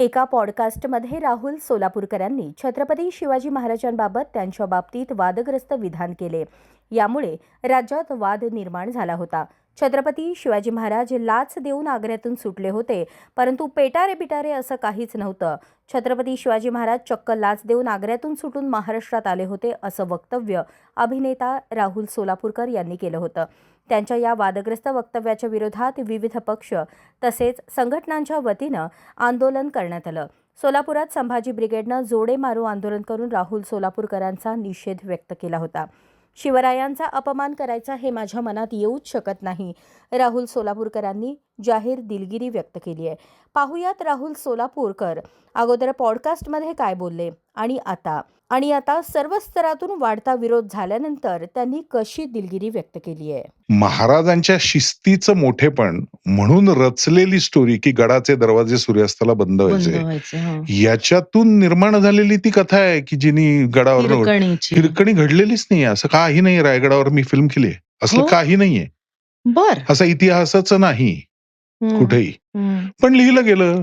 एका पॉडकास्टमध्ये राहुल सोलापूरकरांनी छत्रपती शिवाजी महाराजांबाबत त्यांच्या बाबतीत वादग्रस्त विधान केले. यामुळे राज्यात वाद निर्माण झाला होता. छत्रपती शिवाजी महाराज लाच देऊन आग्र्यातून सुटले होते परंतु पेटारे बिटारे असं काहीच नव्हतं. छत्रपती शिवाजी महाराज चक्क लाच देऊन आग्र्यातून सुटून महाराष्ट्रात आले होते असं वक्तव्य अभिनेता राहुल सोलापूरकर यांनी केलं होतं. त्यांच्या या वादग्रस्त वक्तव्याच्या विरोधात विविध पक्ष तसेच संघटनांच्या वतीनं आंदोलन करण्यात आलं. सोलापुरात संभाजी ब्रिगेडनं जोडे मारू आंदोलन करून राहुल सोलापूरकरांचा निषेध व्यक्त केला होता. शिवरायांचा अपमान करायचा हे माझ्या मनात येऊच शकत नाही. राहुल सोलापूरकरांनी जाहीर दिलगिरी व्यक्त केली आहे. पाहुयात राहुल सोलापूरकर. अगोदर पॉडकास्टमध्ये काय बोलले आणि आता? आणि आता सर्व स्तरातून वाढता विरोध झाल्यानंतर त्यांनी कशी दिलगिरी व्यक्त केली आहे? महाराजांच्या शिस्तीचं मोठेपण म्हणून रचलेली स्टोरी की गडाचे दरवाजे सूर्यास्ताला बंद व्हायचे. हा. याच्यातून निर्माण झालेली ती कथा आहे की जिनी गडावर हिरकणी घडलेलीच नाही असं काही नाही रायगडावर मी फिल्म केली असलं हो? काही नाहीये. बर. असं इतिहासच नाही. कुठेही. पण लिहिलं गेलं.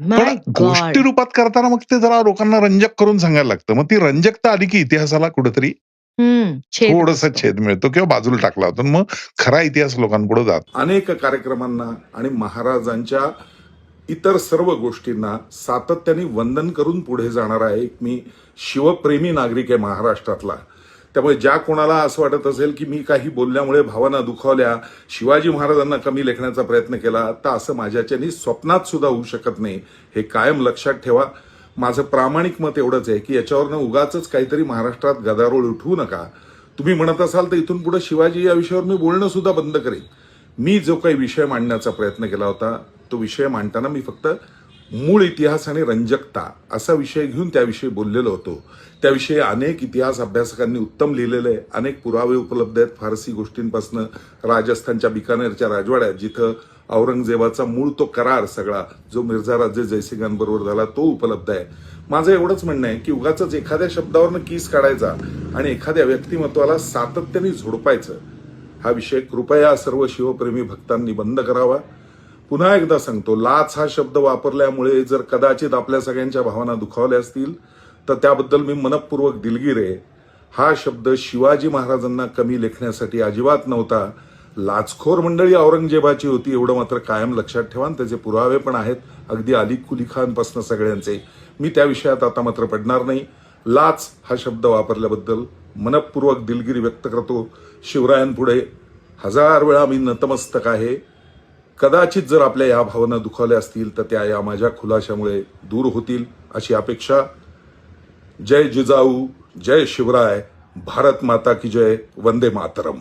पण. गोष्टी रूपात करताना मग ते जरा लोकांना रंजक करून सांगायला लागतं मग ती रंजकता आली की इतिहासाला कुठेतरी हम्म, छेद थोडस. छेद मिळतो किंवा बाजूला टाकला होतो मग खरा इतिहास लोकांपुढे जात अनेक कार्यक्रमांना आणि महाराजांच्या इतर सर्व गोष्टींना सातत्याने वंदन करून पुढे जाणारा एक मी शिवप्रेमी नागरिक आहे महाराष्ट्रातला त्यामुळे ज्या कोणाला असं वाटत असेल की मी काही बोलल्यामुळे भावना दुखावल्या शिवाजी महाराजांना कमी लेखण्याचा प्रयत्न केला तर असं माझ्याच्यानी स्वप्नात सुद्धा होऊ शकत नाही. हे कायम लक्षात ठेवा. माझं प्रामाणिक मत एवढंच आहे की याच्यावरनं उगाच काहीतरी महाराष्ट्रात गदारोळ उठवू नका. तुम्ही म्हणत असाल तर इथून पुढे शिवाजी या विषयावर मी बोलणं सुद्धा बंद करेन. मी जो काही विषय मांडण्याचा प्रयत्न केला होता तो विषय मांडताना मी फक्त मूळ इतिहास आणि रंजकता असा विषय घेऊन त्याविषयी बोललेलो होतो. त्याविषयी अनेक इतिहास अभ्यासकांनी उत्तम लिहिलेले आहे अनेक पुरावे उपलब्ध आहेत. फारसी गोष्टींपासून राजस्थानच्या बिकानेरच्या राजवाड्यात जिथं औरंगजेबाचा मूळ तो करार सगळा जो मिर्झा राजे जयसिंगांबरोबर झाला तो उपलब्ध आहे. माझं एवढंच म्हणणं आहे की उगाच एखाद्या शब्दावरनं कीस काढायचा आणि एखाद्या व्यक्तिमत्वाला सातत्याने झोडपायचं हा विषय कृपया सर्व शिवप्रेमी भक्तांनी बंद करावा. पुन्हा एकदा सांगतो लाच हा शब्द वापरल्यामुळे जर कदाचित आपल्या सगळ्यांच्या भावना दुखावल्या असतील तर त्याबद्दल मी मनपूर्वक दिलगीर आहे. हा शब्द शिवाजी महाराजांना कमी लेखण्यासाठी अजिबात नव्हता. लाचखोर मंडळी औरंगजेबाची होती एवढं मात्र कायम लक्षात ठेवा त्याचे पुरावे पण आहेत अगदी अली कुली खानपासून सगळ्यांचे. मी त्या विषयात आता मात्र पडणार नाही. लाच हा शब्द वापरल्याबद्दल मनपूर्वक दिलगिरी व्यक्त करतो. शिवरायांपुढे हजार वेळा मी नतमस्तक आहे. कदाचित जर आपल्या या भावना दुखावल्या असतील तर त्या या माझ्या खुलाशामुळे दूर होतील अशी अपेक्षा. जय जिजाऊ जय शिवराय भारत माता की जय वंदे मातरम.